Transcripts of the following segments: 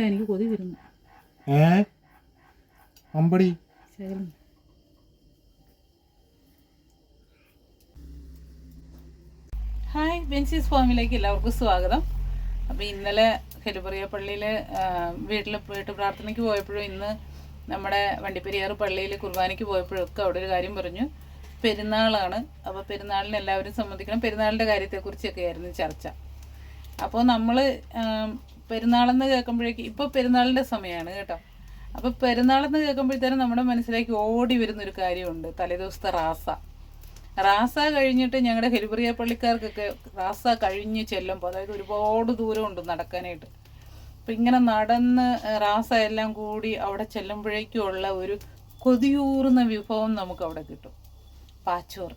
എനിക്ക് കൊതി വരുന്നു ഏ? അമ്പടി? ഹായ് ബെൻസീസ് ഫാമിലേക്ക് എല്ലാവർക്കും സ്വാഗതം. അപ്പോൾ ഇന്നലെ കരുപറിയ പള്ളിയിൽ വീട്ടിൽ പോയിട്ട് പ്രാർത്ഥനയ്ക്ക് പോയപ്പോഴും ഇന്ന് നമ്മുടെ വണ്ടിപ്പെരിയാറ് പള്ളിയിൽ കുർബാനയ്ക്ക് പോയപ്പോഴും ഒക്കെ അവിടെ ഒരു കാര്യം പറഞ്ഞു. പെരുന്നാളാണ്. അപ്പോൾ പെരുന്നാളിന് എല്ലാവരും സംബന്ധിക്കണം പെരുന്നാളിന്റെ കാര്യത്തെക്കുറിച്ചൊക്കെ ആയിരുന്നു ചർച്ച. അപ്പോൾ നമ്മൾ പെരുന്നാളെന്ന് കേൾക്കുമ്പോഴേക്ക് ഇപ്പോൾ പെരുന്നാളിന്റെ സമയമാണ് കേട്ടോ. അപ്പോൾ പെരുന്നാളെന്ന് കേൾക്കുമ്പോഴത്തേനും നമ്മുടെ മനസ്സിലേക്ക് ഓടി വരുന്നൊരു കാര്യമുണ്ട്. തലേദിവസത്തെ റാസ. റാസ കഴിഞ്ഞിട്ട് ഞങ്ങളുടെ ഹെലിബ്രിയ പള്ളിക്കാർക്കൊക്കെ റാസ കഴിഞ്ഞ് ചെല്ലുമ്പോൾ അതായത് ഒരുപാട് ദൂരമുണ്ട് നടക്കാനായിട്ട്. അപ്പം ഇങ്ങനെ നടന്ന് റാസ എല്ലാം കൂടി അവിടെ ചെല്ലുമ്പോഴേക്കുള്ള ഒരു കൊതിയൂറുന്ന വിഭവം നമുക്ക് അവിടെ കിട്ടും. പാച്ചോറ്.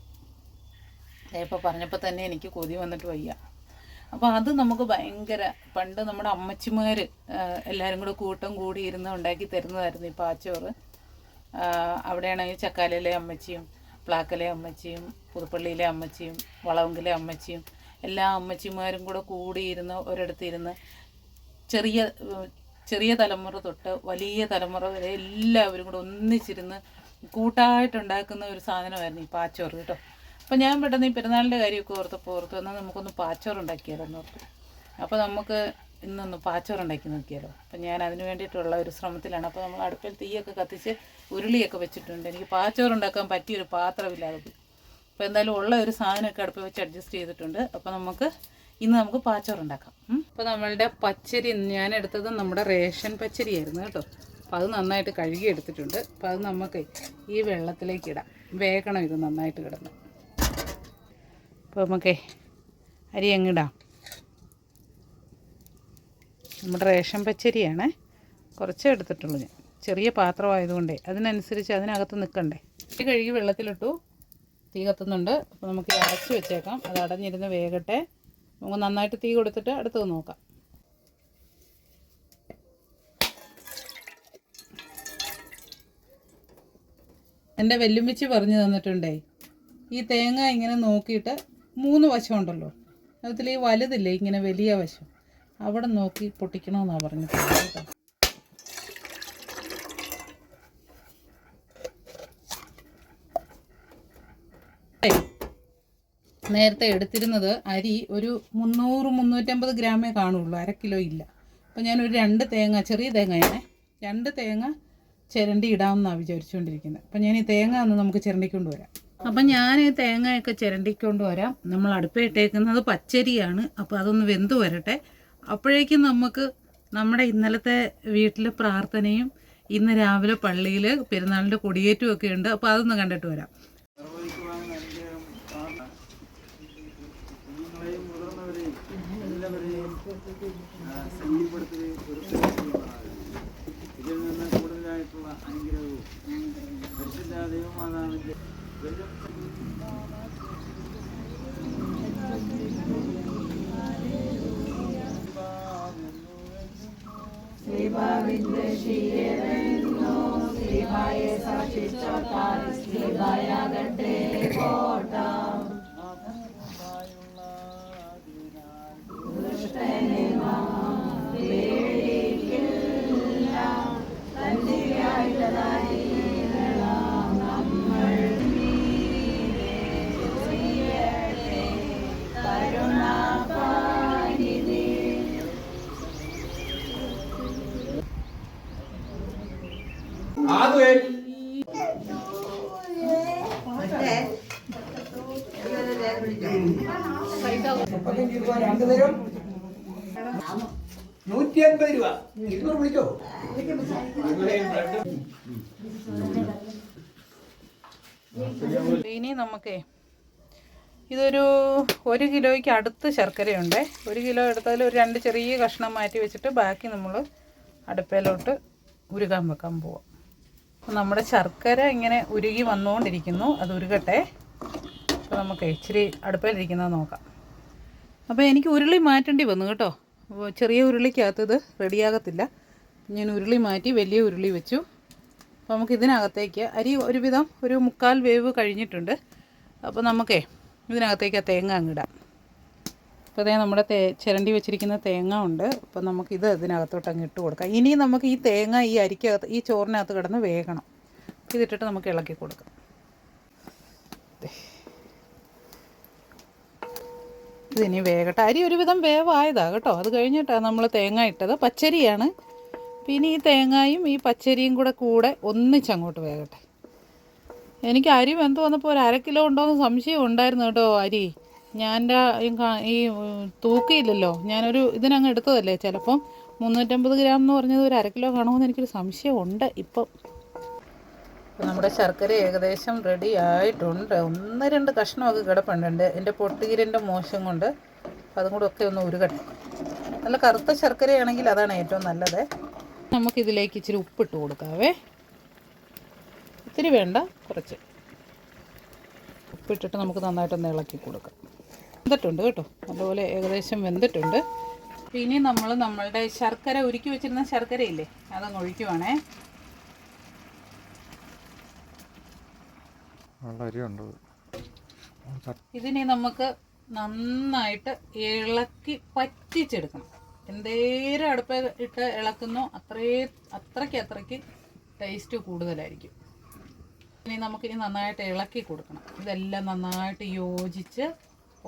ഇപ്പോൾ പറഞ്ഞപ്പോൾ തന്നെ എനിക്ക് കൊതി വന്നിട്ട് വയ്യ. അപ്പോൾ അത് നമുക്ക് ഭയങ്കര പണ്ട് നമ്മുടെ അമ്മച്ചിമാര് എല്ലാരും കൂടെ കൂട്ടം കൂടി ഇരുന്ന് ഉണ്ടാക്കി തരുന്നതായിരുന്നു ഈ പാച്ചോറ്. അവിടെയാണെങ്കിൽ ചക്കാലയിലെ അമ്മച്ചിയും പ്ലാക്കലെ അമ്മച്ചിയും പുതുപ്പള്ളിയിലെ അമ്മച്ചിയും വളവങ്കിലെ അമ്മച്ചിയും എല്ലാ അമ്മച്ചിമാരും കൂടെ കൂടിയിരുന്ന് ഒരിടത്തിരുന്ന് ചെറിയ ചെറിയ തലമുറ തൊട്ട് വലിയ തലമുറ വരെ എല്ലാവരും കൂടെ ഒന്നിച്ചിരുന്ന് കൂട്ടായിട്ടുണ്ടാക്കുന്ന ഒരു സാധനമായിരുന്നു ഈ പാച്ചോറ് കേട്ടോ. അപ്പോൾ ഞാൻ പെട്ടെന്ന് ഈ പെരുന്നാളിന്റെ കാര്യമൊക്കെ ഓർത്തപ്പോൾ ഓർത്തു എന്നാൽ നമുക്കൊന്ന് പാച്ചോറുണ്ടാക്കിയാലോ ഓർത്തു. അപ്പോൾ നമുക്ക് ഇന്നൊന്ന് പാച്ചോറുണ്ടാക്കി നോക്കിയാലോ. അപ്പം ഞാൻ അതിന് വേണ്ടിയിട്ടുള്ള ഒരു ശ്രമത്തിലാണ്. അപ്പോൾ നമ്മൾ അടുപ്പിൽ തീയൊക്കെ കത്തിച്ച് ഉരുളിയൊക്കെ വെച്ചിട്ടുണ്ട്. എനിക്ക് പാച്ചോറുണ്ടാക്കാൻ പറ്റിയൊരു പാത്രമില്ലാതെ അപ്പോൾ എന്തായാലും ഉള്ള ഒരു സാധനമൊക്കെ അടുപ്പിൽ വെച്ച് അഡ്ജസ്റ്റ് ചെയ്തിട്ടുണ്ട്. അപ്പോൾ നമുക്ക് ഇന്ന് നമുക്ക് പാച്ചോറുണ്ടാക്കാം അപ്പോൾ നമ്മളുടെ പച്ചരി ഞാൻ എടുത്തത് നമ്മുടെ റേഷൻ പച്ചരിയായിരുന്നു കേട്ടോ. അപ്പോൾ അത് നന്നായിട്ട് കഴുകി എടുത്തിട്ടുണ്ട് അപ്പോൾ അത് നമുക്ക് ഈ വെള്ളത്തിലേക്ക് ഇടാം. വേഗണം ഇത് നന്നായിട്ട് കിടന്ന്. അപ്പോൾ നമുക്ക് അരി അങ്ങിടാം നമ്മുടെ റേഷൻ പച്ചരിയാണ് കുറച്ചേ എടുത്തിട്ടുള്ളൂ ഞാൻ. ചെറിയ പാത്രമായതുകൊണ്ടേ അതിനനുസരിച്ച് അതിനകത്ത് നിൽക്കണ്ടേ. കഴുകി വെള്ളത്തിലിട്ടു. തീ കത്തുന്നുണ്ട്. അപ്പോൾ നമുക്ക് അടച്ച് വെച്ചേക്കാം. അത് അടഞ്ഞിരുന്ന് വേഗട്ടെ നമുക്ക് നന്നായിട്ട് തീ കൊടുത്തിട്ട് അടുത്തത് നോക്കാം. എന്റെ വെല്ലുമ്പിച്ച് പറഞ്ഞു തന്നിട്ടുണ്ടേ ഈ തേങ്ങ ഇങ്ങനെ നോക്കിയിട്ട് മൂന്ന് വശമുണ്ടല്ലോ. അതിൽ ഈ വലുതില്ലേ ഇങ്ങനെ വലിയ വശം. അവിടെ നോക്കി പൊട്ടിക്കണമെന്നാണ് പറഞ്ഞിട്ടുള്ളത് കേട്ടോ. നേരത്തെ എടുത്തിരുന്നത് അരി ഒരു മുന്നൂറ് മുന്നൂറ്റമ്പത് ഗ്രാമേ കാണുള്ളൂ അര കിലോ ഇല്ല. അപ്പോൾ ഞാനൊരു രണ്ട് തേങ്ങ ചെറിയ തേങ്ങയാണ് രണ്ട് തേങ്ങ ചിരണ്ടി ഇടാമെന്നാണ് വിചാരിച്ചുകൊണ്ടിരിക്കുന്നത്. അപ്പം ഞാൻ ഈ തേങ്ങ ഒന്ന് നമുക്ക് ചിരണ്ടിക്കൊണ്ട് വരാം. അപ്പം ഞാൻ തേങ്ങയൊക്കെ ചിരണ്ടിക്കൊണ്ട് വരാം. നമ്മൾ അടുപ്പിട്ടേക്കുന്നത് പച്ചരിയാണ്. അപ്പോൾ അതൊന്ന് വെന്ത് വരട്ടെ. അപ്പോഴേക്കും നമുക്ക് നമ്മുടെ ഇന്നലത്തെ വീട്ടിലെ പ്രാർത്ഥനയും ഇന്ന് രാവിലെ പള്ളിയിൽ പെരുന്നാളിന്റെ കൊടിയേറ്റും ഒക്കെ ഉണ്ട്. അപ്പോൾ അതൊന്ന് കണ്ടിട്ട് വരാം. എല്ലാവരെയും ആ, ശക്തിപ്പെടുത്തുകയും ഒരുക്കുകയും ഇതിൽ നിന്ന് കൂടുതലായിട്ടുള്ള അനുഗ്രഹവും പരിശുദ്ധ ദൈവമാതാവിന്റെ വരും നൂറ്റി അൻപത് രൂപ ഇരുന്നൂറ് വിളിക്കോ ഇനി നമുക്കേ ഇതൊരു ഒരു കിലോയ്ക്ക് അടുത്ത് ശർക്കരയുണ്ട്. ഒരു കിലോ എടുത്താൽ ഒരു രണ്ട് ചെറിയ കഷ്ണം മാറ്റി വെച്ചിട്ട് ബാക്കി നമ്മൾ അടുപ്പയിലോട്ട് ഉരുകാൻ വെക്കാൻ പോവാം. നമ്മുടെ ശർക്കര ഇങ്ങനെ ഉരുകി വന്നുകൊണ്ടിരിക്കുന്നു. അത് ഉരുകട്ടെ. അപ്പോൾ നമുക്ക് ഇച്ചിരി അടുപ്പിലിരിക്കുന്നത് നോക്കാം. അപ്പോൾ എനിക്ക് ഉരുളി മാറ്റേണ്ടി വന്നു കേട്ടോ. ചെറിയ ഉരുളിക്കകത്ത് ഇത് റെഡിയാകത്തില്ല. ഞാൻ ഉരുളി മാറ്റി വലിയ ഉരുളി വെച്ചു. അപ്പോൾ നമുക്ക് ഇതിനകത്തേക്ക് അരി ഒരുവിധം ഒരു മുക്കാൽ വേവ് കഴിഞ്ഞിട്ടുണ്ട്. അപ്പോൾ നമുക്കേ ഇതിനകത്തേക്ക് ആ തേങ്ങ അങ്ങിടാം അപ്പോൾ അതേ നമ്മുടെ തേ ചിരണ്ടി വെച്ചിരിക്കുന്ന തേങ്ങ ഉണ്ട്. അപ്പോൾ നമുക്ക് ഇത് ഇതിനകത്തോട്ട് അങ്ങ് ഇട്ട് കൊടുക്കാം. ഇനി നമുക്ക് ഈ തേങ്ങ ഈ അരിക്കകത്ത് ഈ ചോറിനകത്ത് കിടന്ന് വേകണം. ഇതിട്ടിട്ട് നമുക്ക് ഇളക്കി കൊടുക്കാം ദേ. ഇതിനി വേകട്ടെ അരി ഒരുവിധം വേവായതാണ് കേട്ടോ. അത് കഴിഞ്ഞിട്ടാണ് നമ്മൾ തേങ്ങ ഇട്ടത്. പച്ചരിയാണ്. പിന്നെ ഈ തേങ്ങയും ഈ പച്ചരിയും കൂടെ കൂടെ ഒന്നിച്ചങ്ങോട്ട് വേകട്ടെ. എനിക്ക് അരി വെന്ത് വന്നപ്പോൾ ഒരു അര കിലോ ഉണ്ടോയെന്ന് സംശയം ഉണ്ടായിരുന്നു കേട്ടോ അരി. ഞാൻ ഈ തൂക്കിയില്ലല്ലോ. ഞാനൊരു ഇതിനങ്ങ് എടുത്തതല്ലേ. ചിലപ്പം മുന്നൂറ്റമ്പത് ഗ്രാം എന്ന് പറഞ്ഞത് ഒരു അര കിലോ കാണുമെന്ന് എനിക്കൊരു സംശയമുണ്ട് ഇപ്പം. അപ്പോൾ നമ്മുടെ ശർക്കര ഏകദേശം റെഡി ആയിട്ടുണ്ട്. ഒന്ന് രണ്ട് കഷ്ണമൊക്കെ കിടപ്പുണ്ട്. എന്റെ പൊട്ടുകീരന്റെ മോശം കൊണ്ട്. അതും കൂടെ ഒക്കെ ഒന്ന് ഉരുകട്ടെ. നല്ല കറുത്ത ശർക്കരയാണെങ്കിൽ അതാണ് ഏറ്റവും നല്ലത്. നമുക്കിതിലേക്ക് ഇച്ചിരി ഉപ്പിട്ട് കൊടുക്കാവേ. ഇത്തിരി വേണ്ട കുറച്ച്. ഉപ്പിട്ടിട്ട് നമുക്ക് നന്നായിട്ടൊന്ന് ഇളക്കി കൊടുക്കാം. വെന്തിട്ടുണ്ട് കേട്ടോ. അതുപോലെ ഏകദേശം വെന്തിട്ടുണ്ട്. ഇനി നമ്മൾ നമ്മളുടെ ശർക്കര ഉരുക്കി വെച്ചിരുന്ന ശർക്കരയില്ലേ അതങ്ങ് ഒഴിക്കുവാണേ. ഇതിനെ നമുക്ക് നന്നായിട്ട് ഇളക്കി പറ്റിച്ചെടുക്കണം. എന്തേരം അടുപ്പ ഇട്ട് ഇളക്കുന്നോ അത്രേ അത്രയ്ക്ക് അത്രയ്ക്ക് ടേസ്റ്റ് കൂടുതലായിരിക്കും. ഇനി നമുക്കിനി നന്നായിട്ട് ഇളക്കി കൊടുക്കണം. ഇതെല്ലാം നന്നായിട്ട് യോജിച്ച്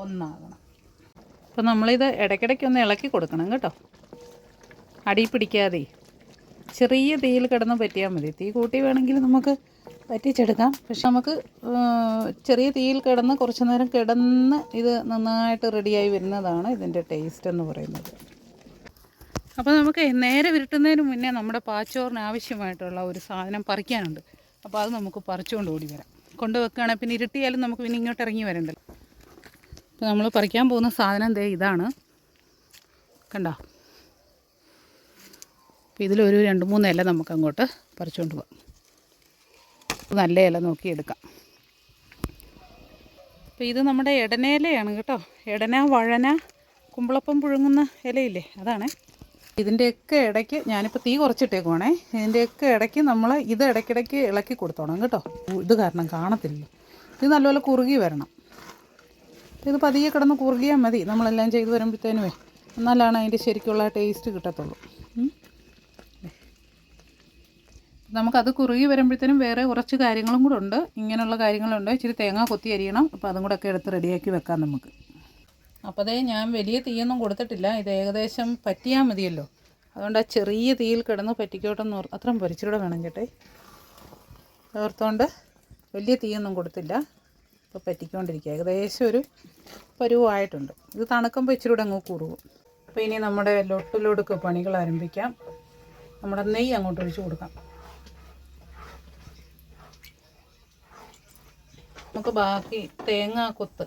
ഒന്നാകണം അപ്പോൾ നമ്മളിത് ഇടയ്ക്കിടയ്ക്ക് ഒന്ന് ഇളക്കി കൊടുക്കണം കേട്ടോ. അടി പിടിക്കാതെ. ചെറിയ തീയിൽ കിടന്ന് പറ്റിയാൽ മതി. തീ കൂട്ടി വേണമെങ്കിൽ നമുക്ക് പറ്റിച്ചെടുക്കാം പക്ഷെ നമുക്ക് ചെറിയ തീയിൽ കിടന്ന് കുറച്ച് നേരം കിടന്ന് ഇത് നന്നായിട്ട് റെഡിയായി വരുന്നതാണ് ഇതിന്റെ ടേസ്റ്റ് എന്ന് പറയുന്നത്. അപ്പോൾ നമുക്ക് നേരെ വിരട്ടുന്നതിന് മുന്നേ നമ്മുടെ പാച്ചോറിന് ആവശ്യമായിട്ടുള്ള ഒരു സാധനം പറിക്കാനുണ്ട്. അപ്പോൾ അത് നമുക്ക് പറിച്ചുകൊണ്ട് ഓടി വരാം. കൊണ്ടുവെക്കുകയാണെങ്കിൽ പിന്നെ ഇരുട്ടിയാലും നമുക്ക് പിന്നെ ഇങ്ങോട്ട് ഇറങ്ങി വരണ്ടല്ലോ. അപ്പോൾ നമ്മൾ പറിക്കാൻ പോകുന്ന സാധനം ദേ ഇതാണ്. കണ്ടോ? അപ്പോൾ ഇതിലൊരു രണ്ട് മൂന്ന് ഇല നമുക്ക് അങ്ങോട്ട് പറിച്ചുകൊണ്ട് പോകാം നല്ല ഇല നോക്കി എടുക്കാം. അപ്പോൾ ഇത് നമ്മുടെ ഇടനയിലയാണ് കേട്ടോ. ഇടന വഴന കുമ്പളപ്പം പുഴുങ്ങുന്ന ഇലയില്ലേ? അതാണ്. ഇതിന്റെയൊക്കെ ഇടയ്ക്ക് ഞാനിപ്പോൾ തീ കുറച്ചിട്ടേക്കുവാണേ. ഇതിന്റെയൊക്കെ ഇടയ്ക്ക് നമ്മൾ ഇത് ഇടയ്ക്കിടയ്ക്ക് ഇളക്കി കൊടുത്തോണം കേട്ടോ. ഇത് കാരണം കാണത്തില്ല. ഇത് നല്ലപോലെ കുറുകി വരണം. ഇത് പതിയെ കിടന്ന് കുറുകിയാൽ മതി. നമ്മളെല്ലാം ചെയ്ത് വരുമ്പോഴത്തേനുമേ എന്നാലാണ് അതിന്റെ ശരിക്കുള്ള ടേസ്റ്റ് കിട്ടത്തുള്ളൂ. നമുക്കത് കുറുകി വരുമ്പോഴത്തേനും വേറെ കുറച്ച് കാര്യങ്ങളും കൂടെ ഉണ്ട്. ഇങ്ങനെയുള്ള കാര്യങ്ങളുണ്ട്. ഇച്ചിരി തേങ്ങ കൊത്തി അരിയണം. അപ്പോൾ അതും കൂടെ ഒക്കെ എടുത്ത് റെഡിയാക്കി വെക്കാം നമുക്ക്. അപ്പോൾ അതേ ഞാൻ വലിയ തീയൊന്നും കൊടുത്തിട്ടില്ല. ഇത് ഏകദേശം പറ്റിയാൽ മതിയല്ലോ. അതുകൊണ്ട് ആ ചെറിയ തീയിൽ കിടന്ന് പറ്റിക്കോട്ടെന്ന് അത്രയും പൊരിച്ചിലൂടെ വേണം ചേട്ടേ ചേർത്തോണ്ട് വലിയ തീയൊന്നും കൊടുത്തില്ല. ഇപ്പോൾ പറ്റിക്കൊണ്ടിരിക്കുക ഏകദേശം ഒരു പരുവായിട്ടുണ്ട്. ഇത് തണുക്കുമ്പോൾ ഇച്ചിരി കൂടെ അങ്ങ് കുറുകും. അപ്പോൾ ഇനി നമ്മുടെ ലൊട്ടിലൊടുക്ക് പണികൾ ആരംഭിക്കാം. നമ്മുടെ നെയ്യ് അങ്ങോട്ട് ഒഴിച്ച് കൊടുക്കാം. നമുക്ക് ബാക്കി തേങ്ങാ കൊത്ത്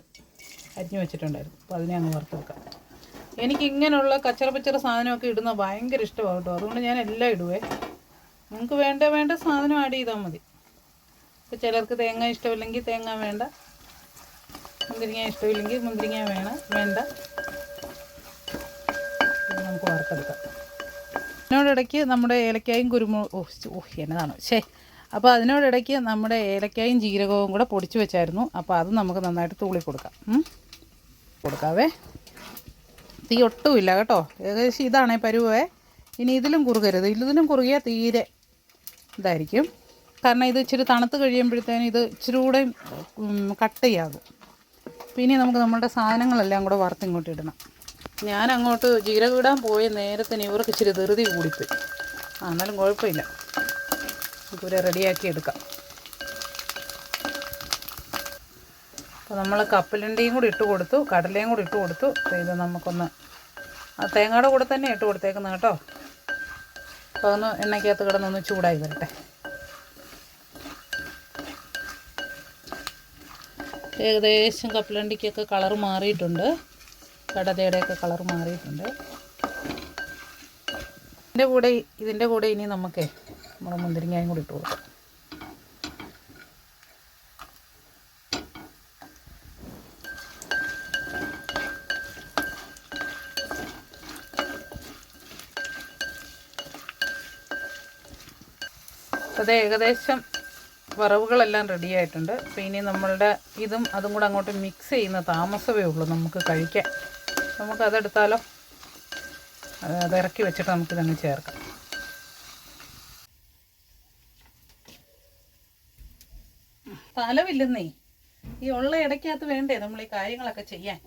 അരിഞ്ഞു വെച്ചിട്ടുണ്ടായിരുന്നു. അപ്പോൾ അതിനെ അങ്ങ് വറുത്ത് വെക്കാം. എനിക്ക് ഇങ്ങനെയുള്ള കച്ചറ പച്ചറ സാധനമൊക്കെ ഇടുന്ന ഭയങ്കര ഇഷ്ടമാണ് കേട്ടോ. അതുകൊണ്ട് ഞാൻ എല്ലാം ഇടുവേ. നിങ്ങൾക്ക് വേണ്ട വേണ്ട സാധനം ആഡ് ചെയ്താൽ മതി. ഇപ്പോൾ ചിലർക്ക് തേങ്ങ ഇഷ്ടമില്ലെങ്കിൽ തേങ്ങ വേണ്ട. മുന്തിരിങ്ങ ഇഷ്ടമില്ലെങ്കിൽ മുന്തിരിങ്ങ വേണം വേണ്ട. നമുക്ക് വറുത്തെടുക്കാം. അതിനോടിടയ്ക്ക് നമ്മുടെ ഏലക്കായും കുരുമുളക് ഓഹ് ഓ എന്നതാണ്? ശേ അപ്പോൾ അതിനോടിടയ്ക്ക് നമ്മുടെ ഏലക്കായും ജീരകവും കൂടെ പൊടിച്ചു വെച്ചായിരുന്നു. അപ്പോൾ അത് നമുക്ക് നന്നായിട്ട് തൂളി കൊടുക്കാം. കൊടുക്കാവേ. തീ ഒട്ടുമില്ല കേട്ടോ. ഏകദേശം ഇതാണേ പരുവേ. ഇനി ഇതിലും കുറുകരുത്. ഇതിലും കുറുകിയാൽ തീരെ ഇതായിരിക്കും. കാരണം ഇത് ഇച്ചിരി തണുത്ത് കഴിയുമ്പോഴത്തേനും ഇത് ഇച്ചിരി കൂടെ കട്ടയാകും പിന്നെ നമുക്ക് നമ്മുടെ സാധനങ്ങളെല്ലാം കൂടെ വറുത്ത് ഇങ്ങോട്ട് ഇടണം. ഞാൻ അങ്ങോട്ട് ജീരകം ഇടാൻ പോയ നേരത്തിന് ഇവർക്ക് ഇച്ചിരി ധൃതി കൂടിപ്പോയി. എന്നാലും കുഴപ്പമില്ല. ഇവരെ റെഡിയാക്കി എടുക്കാം. അപ്പോൾ നമ്മൾ കപ്പലണ്ടിയും കൂടി ഇട്ട് കൊടുത്തു കടലയും കൂടി ഇട്ട് കൊടുത്തു. ഇത് നമുക്കൊന്ന് ആ തേങ്ങയുടെ കൂടെ തന്നെ ഇട്ട് കൊടുത്തേക്കുന്നത് കേട്ടോ. അപ്പോൾ ഒന്ന് എണ്ണയ്ക്കകത്ത് കിടന്നൊന്ന് ചൂടായി വരട്ടെ. ഏകദേശം കപ്പലണ്ടിക്കൊക്കെ കളർ മാറിയിട്ടുണ്ട്. കടലയുടെയൊക്കെ കളർ മാറിയിട്ടുണ്ട്. ഇതിന്റെ കൂടെ ഇതിന്റെ കൂടെ ഇനി നമുക്ക് നമ്മുടെ മുന്തിരിങ്ങയും കൂടി ഇട്ട് കൊടുക്കാം. അത് ഏകദേശം വറവുകളെല്ലാം റെഡി ആയിട്ടുണ്ട്. അപ്പോൾ ഇനി നമ്മളുടെ ഇതും അതും കൂടെ അങ്ങോട്ട് മിക്സ് ചെയ്യുന്ന താമസമേ ഉള്ളൂ നമുക്ക് കഴിക്കാൻ. നമുക്ക് അതെടുത്താലോ? അത് അത് ഇറക്കി വെച്ചിട്ട് നമുക്കിതങ്ങ് ചേർക്കാം. സ്ഥലമില്ലെന്നേ ഈ ഉള്ള ഇടയ്ക്കകത്ത് വേണ്ടേ നമ്മൾ ഈ കാര്യങ്ങളൊക്കെ ചെയ്യാൻ?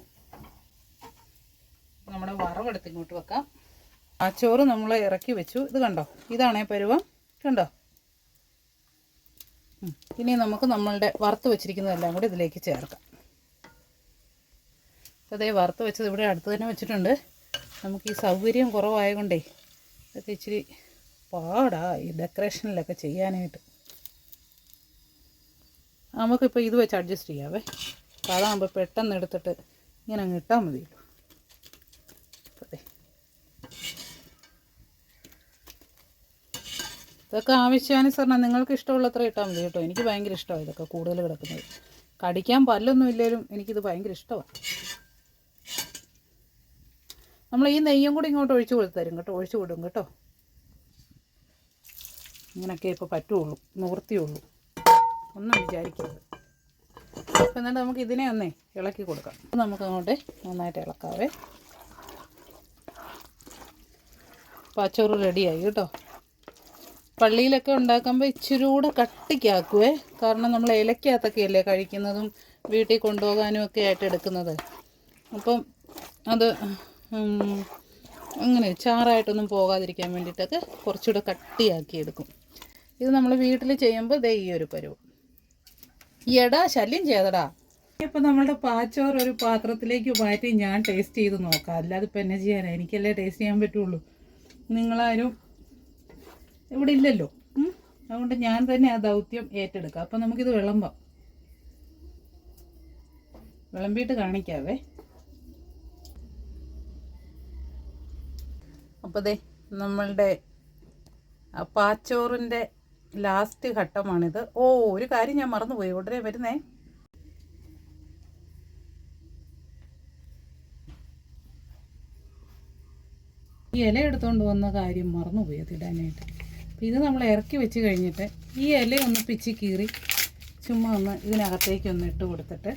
നമ്മുടെ വറവെടുത്ത് ഇങ്ങോട്ട് വെക്കാം. ആ ചോറ് നമ്മൾ ഇറക്കി വെച്ചു. ഇത് കണ്ടോ? ഇതാണേ പരുവം. കണ്ടോ? ഇനി നമുക്ക് നമ്മളുടെ വറുത്ത് വെച്ചിരിക്കുന്നതെല്ലാം കൂടി ഇതിലേക്ക് ചേർക്കാം. അതേ വറുത്ത് വെച്ചത് ഇവിടെ അടുത്ത് തന്നെ വെച്ചിട്ടുണ്ട്. നമുക്ക് ഈ സൗകര്യം കുറവായതുകൊണ്ടേ ഇതൊക്കെ ഇച്ചിരി പാടാ. ഈ ഡെക്കറേഷനിലൊക്കെ ചെയ്യാനായിട്ട്. നമുക്കിപ്പോൾ ഇത് വെച്ച് അഡ്ജസ്റ്റ് ചെയ്യാവേ. അപ്പോൾ അതാകുമ്പോൾ പെട്ടെന്ന് എടുത്തിട്ട് ഇങ്ങനെ അങ്ങ് ഇട്ടാൽ മതിയല്ലോ. ഇതൊക്കെ ആവശ്യാനുസരണം നിങ്ങൾക്ക് ഇഷ്ടമുള്ളത്ര ഇട്ടാൽ മതി കേട്ടോ. എനിക്ക് ഭയങ്കര ഇഷ്ടമാണ് ഇതൊക്കെ കൂടുതൽ കിടക്കുന്നത്. കടിക്കാൻ പല്ലൊന്നും ഇല്ലെങ്കിലും എനിക്കിത് ഭയങ്കര ഇഷ്ടമാണ്. നമ്മൾ ഈ നെയ്യും കൂടി ഇങ്ങോട്ട് ഒഴിച്ചു കൊടുത്ത് തരും കേട്ടോ. ഒഴിച്ചു കൊടുക്കും കേട്ടോ. ഇങ്ങനെയൊക്കെ ഇപ്പോൾ പറ്റുള്ളൂ. നിവൃത്തിയുള്ളൂ. ഒന്നും വിചാരിക്കരുത് അപ്പം എന്നിട്ട് നമുക്ക് ഇതിനെ ഒന്നേ ഇളക്കി കൊടുക്കാം. നമുക്ക് അങ്ങോട്ട് നന്നായിട്ട് ഇളക്കാവേ. പാച്ചോറ് റെഡിയായി കേട്ടോ. പള്ളിയിലൊക്കെ ഉണ്ടാക്കുമ്പോൾ ഇച്ചിരി കൂടെ കട്ടിക്കാക്കുവേ. കാരണം നമ്മൾ ഇലക്കകത്തൊക്കെയല്ലേ കഴിക്കുന്നതും വീട്ടിൽ കൊണ്ടുപോകാനും ഒക്കെ ആയിട്ട് എടുക്കുന്നത്. അപ്പം അത് അങ്ങനെ ചാറായിട്ടൊന്നും പോകാതിരിക്കാൻ വേണ്ടിയിട്ടൊക്കെ കുറച്ചുകൂടെ കട്ടിയാക്കി എടുക്കും. ഇത് നമ്മൾ വീട്ടിൽ ചെയ്യുമ്പോൾ ദേ ഈ ഒരു പരുവം. എടാ ശല്യം ചെയ്തടാ ഇപ്പം നമ്മളുടെ പാച്ചോറ് ഒരു പാത്രത്തിലേക്ക് മാറ്റി ഞാൻ ടേസ്റ്റ് ചെയ്ത് നോക്കാം. അല്ലാതെ ഇപ്പം എന്നെ ചെയ്യാനാ. എനിക്കല്ലേ ടേസ്റ്റ് ചെയ്യാൻ പറ്റുള്ളൂ. നിങ്ങളാരും ഇവിടെ ഇല്ലല്ലോ. അതുകൊണ്ട് ഞാൻ തന്നെ ആ ദൗത്യം ഏറ്റെടുക്കാം. അപ്പം നമുക്കിത് വിളമ്പാം. വിളമ്പിയിട്ട് കാണിക്കാവേ. അപ്പോൾ ദേ നമ്മളുടെ പാച്ചോറിന്റെ പാച്ചോറിന്റെ ലാസ്റ്റ് ഘട്ടമാണിത്. ഓ ഒരു കാര്യം ഞാൻ മറന്നുപോയി. ഉടനെ വരുന്നേ? ഈ ഇല എടുത്തുകൊണ്ട് വന്ന കാര്യം മറന്നുപോയി അതിടാനായിട്ട് അപ്പോൾ ഇത് നമ്മൾ ഇറക്കി വെച്ച് കഴിഞ്ഞിട്ട് ഈ ഇല ഒന്ന് പിച്ചി കീറി ചുമ്മാ ഒന്ന് ഇതിനകത്തേക്ക് ഒന്ന് ഇട്ട് കൊടുത്തിട്ട്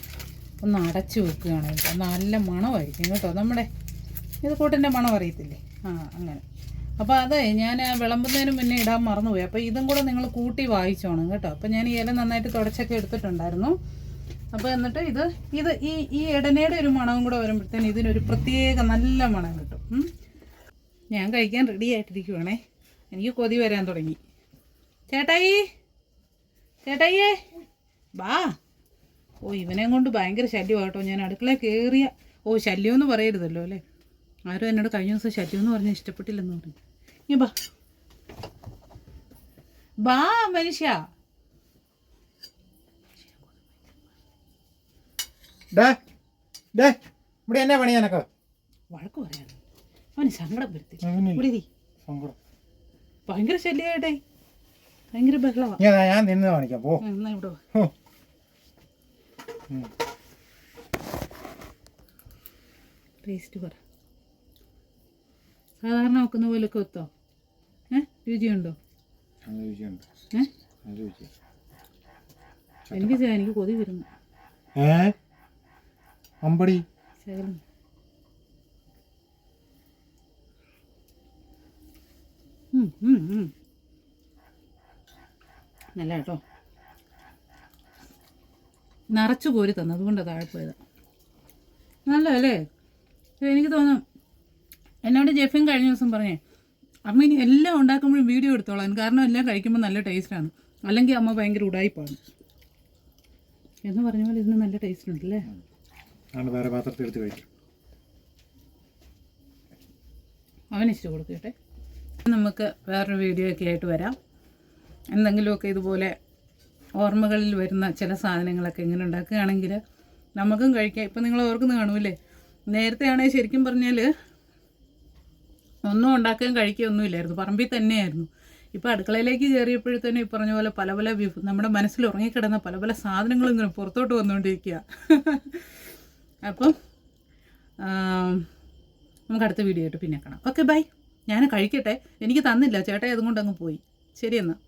ഒന്ന് അടച്ചു വെക്കുകയാണ് കേട്ടോ. നല്ല മണമായിരിക്കും കേട്ടോ. നമ്മുടെ ഇത് കൂട്ടിന്റെ മണം അറിയത്തില്ലേ? ആ അങ്ങനെ. അപ്പോൾ അതെ ഞാൻ വിളമ്പുന്നതിന് മുന്നേ ഇടാൻ മറന്നുപോയി. അപ്പോൾ ഇതും കൂടെ നിങ്ങൾ കൂട്ടി വായിച്ചോണം കേട്ടോ. അപ്പോൾ ഞാൻ ഈ ഇല നന്നായിട്ട് തുടച്ചൊക്കെ എടുത്തിട്ടുണ്ടായിരുന്നു. അപ്പോൾ എന്നിട്ട് ഇത് ഇത് ഈ ഈ ഇടനയുടെ ഒരു മണവും കൂടെ വരുമ്പോഴത്തേന് ഇതിനൊരു പ്രത്യേക നല്ല മണം കിട്ടും. ഞാൻ കഴിക്കാൻ റെഡി ആയിട്ടിരിക്കുവാണേ. എനിക്ക് കൊതി വരാൻ തുടങ്ങി. ചേട്ടായി ചേട്ടായിയേ. വാ. ഓ ഇവനെ കൊണ്ട് ഭയങ്കര ശല്യമാട്ടോ ഞാൻ അടുക്കളയിൽ കയറിയ ഓ ശല്യം എന്ന് പറയരുതല്ലോ അല്ലേ? ആരും എന്നോട് കഴിഞ്ഞ ദിവസം ശരി എന്ന് പറഞ്ഞാൽ ഇഷ്ടപ്പെട്ടില്ലെന്ന് പറഞ്ഞു. ഇനി ബാ ബാ മനുഷ്യ. ഇവിടെ എന്നാ പണി എനക്ക് വഴക്ക് പറയാൻ അവന് സങ്കടം വരുത്തി. ഭയങ്കര ശല്യമായിട്ടേ ഭയങ്കര ബഹളവാ. ഞാൻ നിന്ന് കാണിക്കാം. പോ. എന്നാ ഇവിടെ. ടേസ്റ്റ് പറ. സാധാരണ വെക്കുന്ന പോലൊക്കെ വെത്തോ? ഏ? രുചിയുണ്ടോ? എനിക്ക് എനിക്ക് കൊതി വരുന്നു. അമ്പടി. നല്ല കേട്ടോ. നിറച്ചു കോരി തന്നു. അതുകൊണ്ടാണ് താഴെ പോയത്. നല്ല അല്ലേ? എനിക്ക് തോന്നും എന്നോട് ജെഫിൻ കഴിഞ്ഞ ദിവസം പറഞ്ഞേ അമ്മ ഇനി എല്ലാം ഉണ്ടാക്കുമ്പോഴും വീഡിയോ എടുത്തോളാം. കാരണം എല്ലാം കഴിക്കുമ്പോൾ നല്ല ടേസ്റ്റാണ് അല്ലെങ്കിൽ അമ്മ ഭയങ്കര ഉടായിപ്പാണ്. എന്ന് പറഞ്ഞ പോലെ ഇതിന് നല്ല ടേസ്റ്റ് ഉണ്ടല്ലേ വേറെ പാത്രത്തിൽ എടുത്ത് കഴിക്കും. അവന് ഇഷ്ടം കൊടുക്കട്ടെ നമുക്ക് വേറൊരു വീഡിയോ ഒക്കെ ആയിട്ട് വരാം. എന്തെങ്കിലുമൊക്കെ ഇതുപോലെ ഓർമ്മകളിൽ വരുന്ന ചില സാധനങ്ങളൊക്കെ ഇങ്ങനെ ഉണ്ടാക്കുകയാണെങ്കിൽ നമുക്കും കഴിക്കാം. ഇപ്പം നിങ്ങൾ ഓർക്കുന്ന കാണുമല്ലേ? നേരത്തെ ആണെങ്കിൽ ശരിക്കും പറഞ്ഞാൽ ഒന്നും ഉണ്ടാക്കുകയും കഴിക്കൊന്നുമില്ലായിരുന്നു. പറമ്പിൽ തന്നെയായിരുന്നു. ഇപ്പോൾ അടുക്കളയിലേക്ക് കയറിയപ്പോഴത്തേനും ഈ പറഞ്ഞ പോലെ പല പല വിഭ നമ്മുടെ മനസ്സിൽ ഉറങ്ങിക്കിടന്ന പല പല സാധനങ്ങളും ഇങ്ങനെ പുറത്തോട്ട് വന്നുകൊണ്ടിരിക്കുക അപ്പം നമുക്ക് അടുത്ത വീഡിയോ ആയിട്ട് പിന്നെ കാണാം. Okay bye. ഞാൻ കഴിക്കട്ടെ. എനിക്ക് തന്നില്ല. ചേട്ടായി അതുകൊണ്ട് അങ്ങ് പോയി. ശരി എന്നാൽ